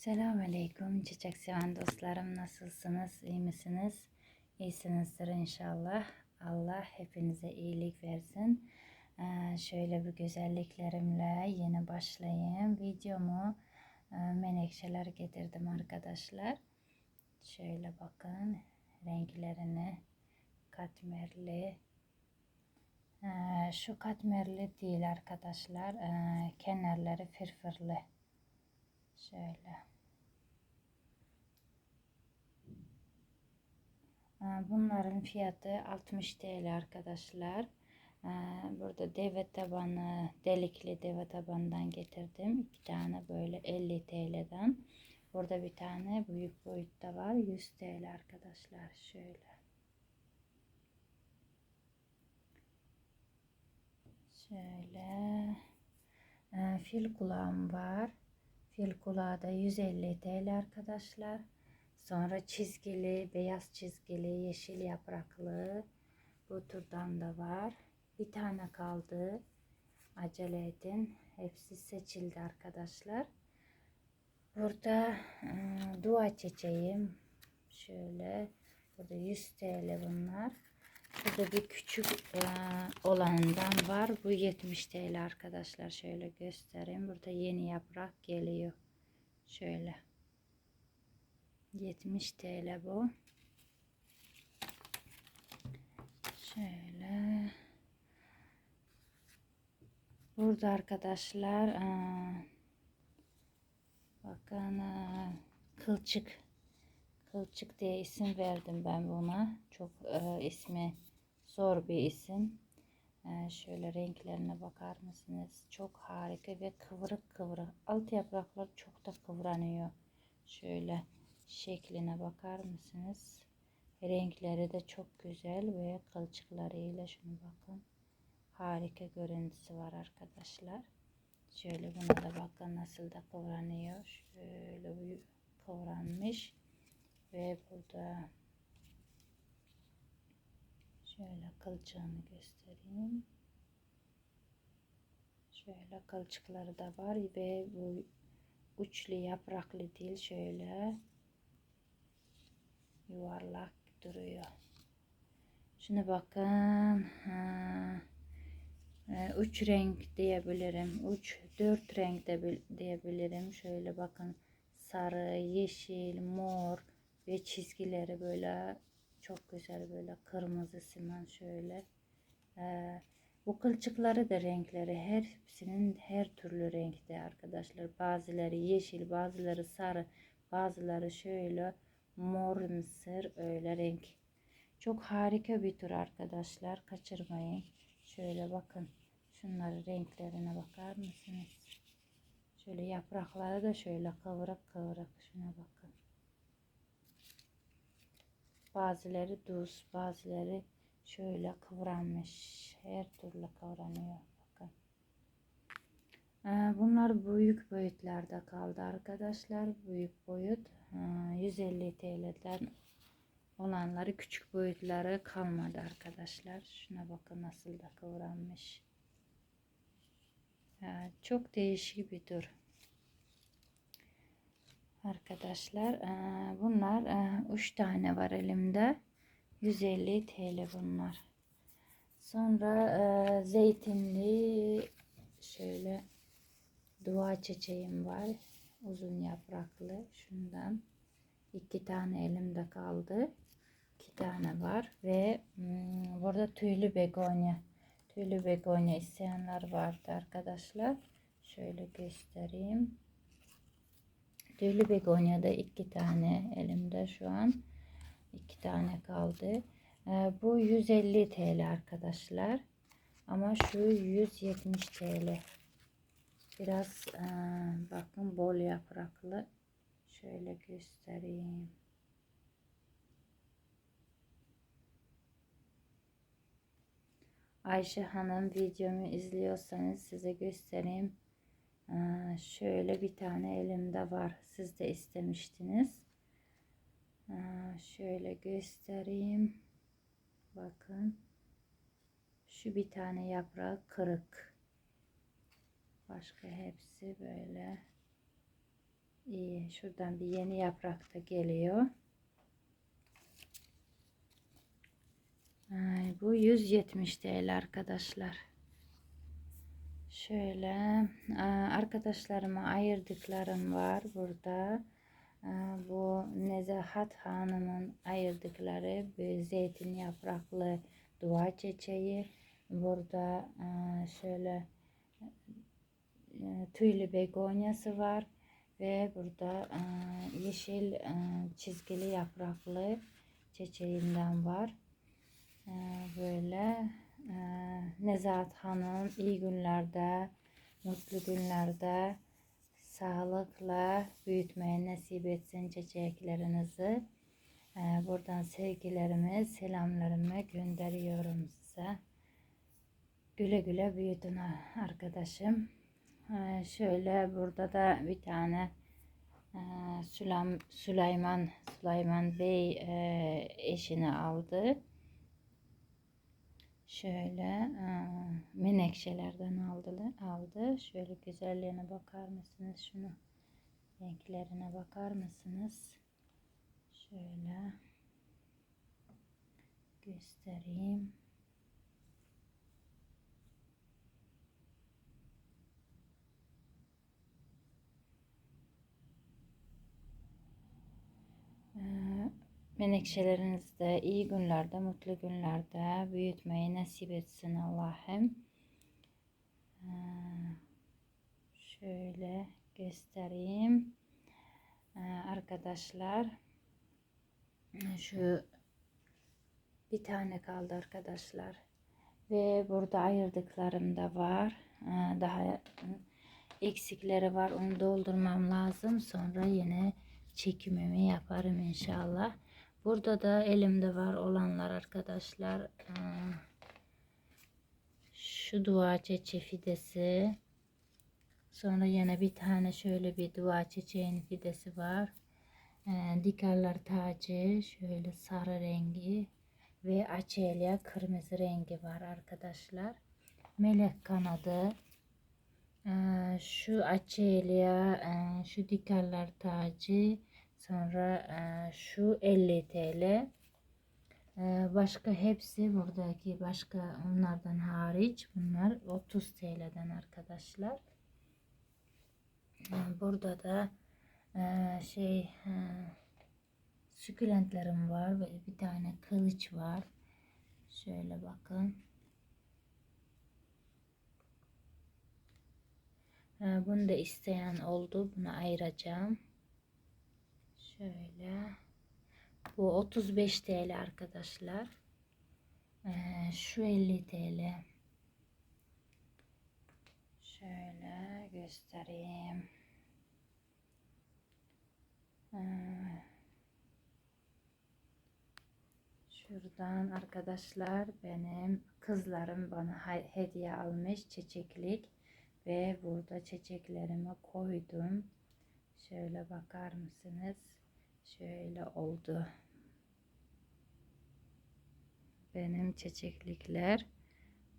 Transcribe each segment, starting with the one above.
Selamünaleyküm. Çiçek seven dostlarım nasılsınız? İyi misiniz? İyisinizdir inşallah. Allah hepinize iyilik versin. Ee, şöyle bir güzelliklerimle yeni başlayayım. Videomu e, menekşeler getirdim arkadaşlar. Şöyle bakın renklerini. Katmerli. Ee, şu katmerli değil arkadaşlar. Ee, kenarları fırfırlı. Şöyle Bunların fiyatı 60 TL arkadaşlar. Ee, Burada deve tabanı, delikli deve tabandan getirdim. İki tane böyle 50 TL'den. Burada bir tane büyük boyutta var. 100 TL arkadaşlar. Şöyle. Şöyle. Ee, Fil kulağım var. Fil kulağı da 150 TL arkadaşlar. Sonra çizgili, beyaz çizgili, yeşil yapraklı. Bu turdan da var. Bir tane kaldı. Acele edin. Hepsi seçildi arkadaşlar. Burada ıı, dua çiçeğim. Şöyle. Burada 100 TL bunlar. Burada bir küçük ıı, olanından var. Bu 70 TL arkadaşlar. Şöyle göstereyim. Burada yeni yaprak geliyor. Şöyle. 70 TL bu. Şöyle. Burada arkadaşlar bakın aa, kılçık kılçık diye isim verdim ben buna. Çok ismi zor bir isim. Şöyle renklerine bakar mısınız? Çok harika ve kıvırık kıvırık. Alt yapraklar çok da kıvranıyor. Şöyle şekline bakar mısınız? Renkleri de çok güzel ve kılçıklarıyla şunu bakın. Harika görüntüsü var arkadaşlar. Şöyle buna da bakın nasıl da kıvranıyor. Şöyle kıvranmış. Ve burada şöyle kılçığını göstereyim. Şöyle kılçıkları da var ve bu uçlu yapraklı değil şöyle yuvarlak duruyor. Şuna bakın. Ha. Ee, Üç renk diyebilirim. Üç, dört renk de bil- diyebilirim. Şöyle bakın. Sarı, yeşil, mor ve çizgileri böyle çok güzel böyle kırmızısından şöyle. Ee, bu kılçıkları da renkleri her hepsinin her türlü renkte arkadaşlar. Bazıları yeşil, bazıları sarı, bazıları şöyle mor mısır öyle renk. Çok harika bir tür arkadaşlar. Kaçırmayın. Şöyle bakın. Şunların renklerine bakar mısınız? Şöyle yaprakları da şöyle kıvırık kıvırık. Şuna bakın. Bazıları düz, bazıları şöyle kıvranmış. Her türlü kıvranıyor. Bakın. Ee, Bunlar büyük boyutlarda kaldı arkadaşlar. Büyük boyut 150 TL'den olanları küçük boyutları kalmadı arkadaşlar. Şuna bakın nasıl da kıvranmış. Ee, Çok değişik bir tür. Arkadaşlar bunlar 3 tane var elimde. 150 TL bunlar. Sonra zeytinli şöyle dua çiçeğim var. Uzun yapraklı şundan. iki tane elimde kaldı. iki tane var ve hmm, burada tüylü begonya. Tüylü begonya isteyenler vardı arkadaşlar. Şöyle göstereyim. Tüylü begonya da iki tane elimde şu an. iki tane kaldı. Ee, bu 150 TL arkadaşlar. Ama şu 170 TL. Biraz e, bakın bol yapraklı. Şöyle göstereyim. Ayşe Hanım videomu izliyorsanız size göstereyim. Ee, şöyle bir tane elimde var. Siz de istemiştiniz. Ee, şöyle göstereyim. Bakın. Şu bir tane yaprağı kırık. Başka hepsi böyle İyi. Şuradan bir yeni yaprak da geliyor. Ay, bu 170 TL arkadaşlar. Şöyle arkadaşlarıma ayırdıklarım var burada. Bu Nezahat Hanım'ın ayırdıkları bir zeytin yapraklı dua çiçeği. Burada şöyle tüylü begonyası var ve burada e, yeşil e, çizgili yapraklı çiçeğinden var. E, Böyle e, Nezahat Hanım iyi günlerde, mutlu günlerde sağlıkla büyütmeyi nasip etsin çiçeklerinizi. E, Buradan sevgilerimi, selamlarımı gönderiyorum size. Güle güle büyüdün arkadaşım. Ee, şöyle burada da bir tane e, Süleyman Süleyman Bey e, eşini aldı. Şöyle e, menekşelerden aldı, aldı. Şöyle güzelliğine bakar mısınız? Şunu renklerine bakar mısınız? Şöyle göstereyim. Menekşelerinizde iyi günlerde, mutlu günlerde büyütmeyi nasip etsin Allah'ım. Ee, Şöyle göstereyim. Ee, Arkadaşlar şu bir tane kaldı arkadaşlar. Ve burada ayırdıklarım da var. Ee, Daha eksikleri var. Onu doldurmam lazım. Sonra yine çekimimi yaparım inşallah. Burada da elimde var olanlar arkadaşlar. Ee, Şu dua çiçeği fidesi. Sonra yine bir tane şöyle bir dua çiçeğinin fidesi var. Ee, Dikarlar tacı şöyle sarı rengi ve açelya kırmızı rengi var arkadaşlar. Melek kanadı. Ee, şu açelya, e, şu dikarlar tacı, sonra e, şu 50 TL. Ee, Başka hepsi buradaki başka onlardan hariç bunlar 30 TL'den arkadaşlar. Burada da e, şey e, Sükülentlerim var ve bir tane kılıç var. Şöyle bakın. Bunu da isteyen oldu. Bunu ayıracağım. Şöyle. Bu 35 TL arkadaşlar. Ee, Şu 50 TL. Şöyle göstereyim. Şuradan arkadaşlar benim kızlarım bana hediye almış çiçeklik ve burada çiçeklerimi koydum. Şöyle bakar mısınız? Şöyle oldu. Benim çiçeklikler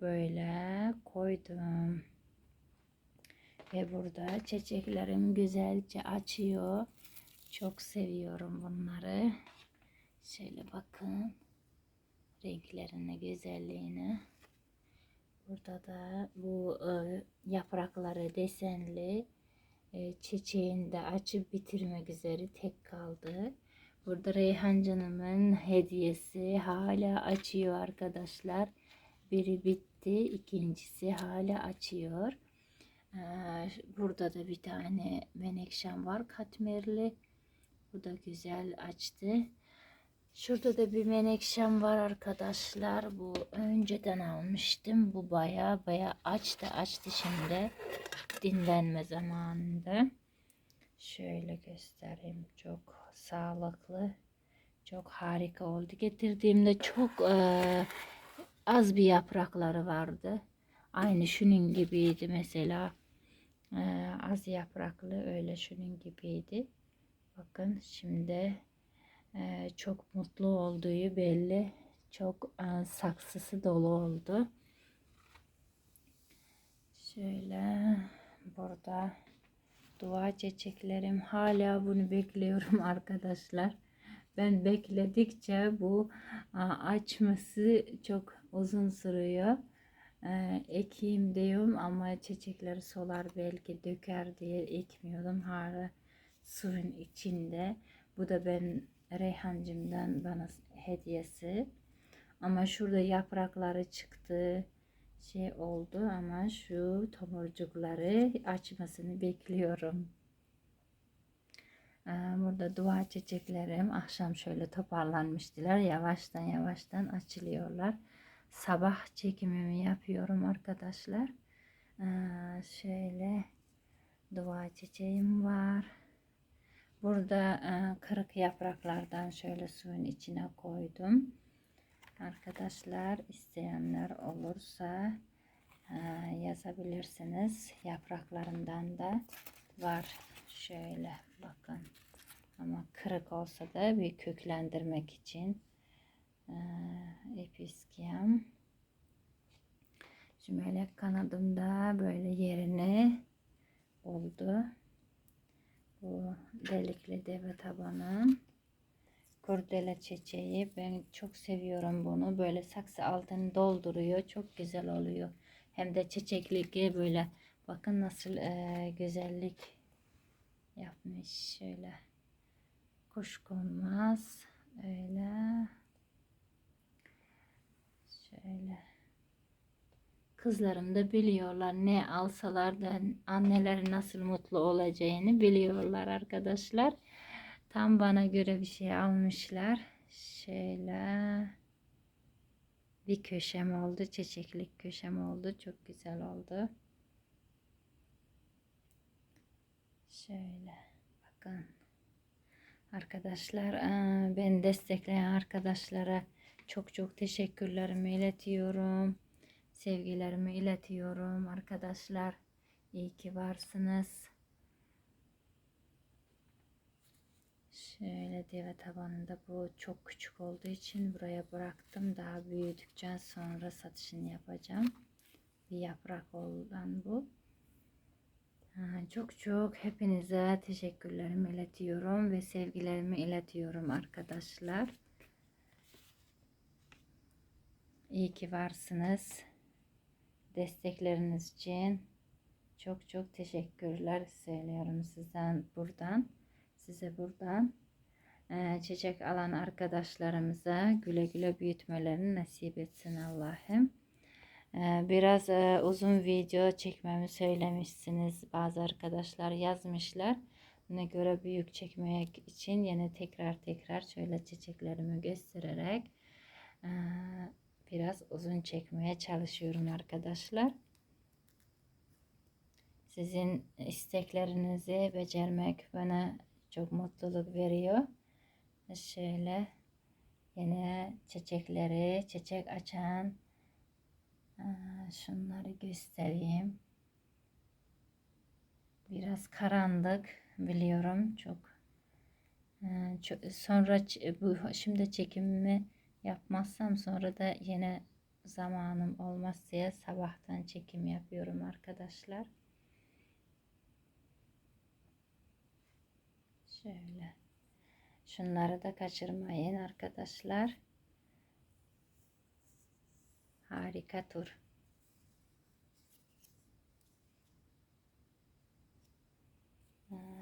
böyle koydum. Ve burada çiçeklerim güzelce açıyor. Çok seviyorum bunları. Şöyle bakın renklerine, güzelliğine. Burada da bu e, yaprakları desenli e, çiçeğini de açıp bitirmek üzere tek kaldı. Burada Reyhan canımın hediyesi hala açıyor arkadaşlar. Biri bitti, ikincisi hala açıyor. Ee, Burada da bir tane menekşem var katmerli. Bu da güzel açtı. Şurada da bir menekşem var arkadaşlar. Bu önceden almıştım. Bu baya baya açtı açtı şimdi. Dinlenme zamanında. Şöyle göstereyim. Çok sağlıklı. Çok harika oldu. Getirdiğimde çok eee, az bir yaprakları vardı. Aynı şunun gibiydi mesela. Eee, az yapraklı öyle şunun gibiydi. Bakın şimdi eee, çok mutlu olduğu belli. Çok eee, saksısı dolu oldu. Şöyle burada dua çiçeklerim. Hala bunu bekliyorum arkadaşlar. Ben bekledikçe bu a, açması çok uzun sürüyor. Ee, ekeyim diyorum ama çiçekleri solar belki döker diye ekmiyordum. Hala suyun içinde. Bu da ben Reyhancımdan bana hediyesi. Ama şurada yaprakları çıktı. Şey oldu ama şu tomurcukları açmasını bekliyorum. Ee, Burada dua çiçeklerim akşam şöyle toparlanmıştılar. Yavaştan yavaştan açılıyorlar. Sabah çekimimi yapıyorum arkadaşlar. Ee, Şöyle dua çiçeğim var. Burada e, kırık yapraklardan şöyle suyun içine koydum. Arkadaşlar isteyenler olursa e, yazabilirsiniz. Yapraklarından da var. Şöyle bakın. Ama kırık olsa da bir köklendirmek için episkiyam. Şu melek kanadımda böyle yerine oldu. Bu delikli deve tabanım. Kurdele çiçeği. Ben çok seviyorum bunu. Böyle saksı altını dolduruyor. Çok güzel oluyor. Hem de çiçekli böyle bakın nasıl e, güzellik yapmış. Şöyle kuş konmaz. Öyle. Şöyle. Kızlarım da biliyorlar ne alsalar da anneleri nasıl mutlu olacağını biliyorlar arkadaşlar. Tam bana göre bir şey almışlar. Şöyle bir köşem oldu. Çiçeklik köşem oldu. Çok güzel oldu. Şöyle bakın. Arkadaşlar eee, beni destekleyen arkadaşlara çok çok teşekkürlerimi iletiyorum. Sevgilerimi iletiyorum arkadaşlar. İyi ki varsınız. Şöyle deve tabanında bu çok küçük olduğu için buraya bıraktım. Daha büyüdükten sonra satışını yapacağım. Bir yaprak olan bu. Çok çok hepinize teşekkürlerimi iletiyorum ve sevgilerimi iletiyorum arkadaşlar. İyi ki varsınız. Destekleriniz için çok çok teşekkürler söylüyorum sizden buradan. Size buradan Ee, çiçek alan arkadaşlarımıza güle güle büyütmelerini nasip etsin Allah'ım. Ee, Biraz e, uzun video çekmemi söylemişsiniz. Bazı arkadaşlar yazmışlar. Buna göre büyük çekmek için yine tekrar tekrar şöyle çiçeklerimi göstererek e, biraz uzun çekmeye çalışıyorum arkadaşlar. Sizin isteklerinizi becermek bana çok mutluluk veriyor. Şöyle yine çiçekleri, çiçek açan şunları göstereyim. Biraz karanlık biliyorum çok. Ço- Sonra bu şimdi çekimimi yapmazsam sonra da yine zamanım olmaz diye sabahtan çekim yapıyorum arkadaşlar. Şöyle. Şunları da kaçırmayın arkadaşlar. Harika tur.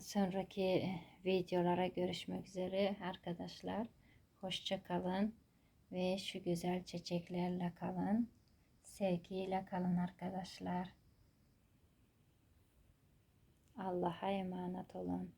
Sonraki videolara görüşmek üzere arkadaşlar. Hoşça kalın ve şu güzel çiçeklerle kalın. Sevgiyle kalın arkadaşlar. Allah'a emanet olun.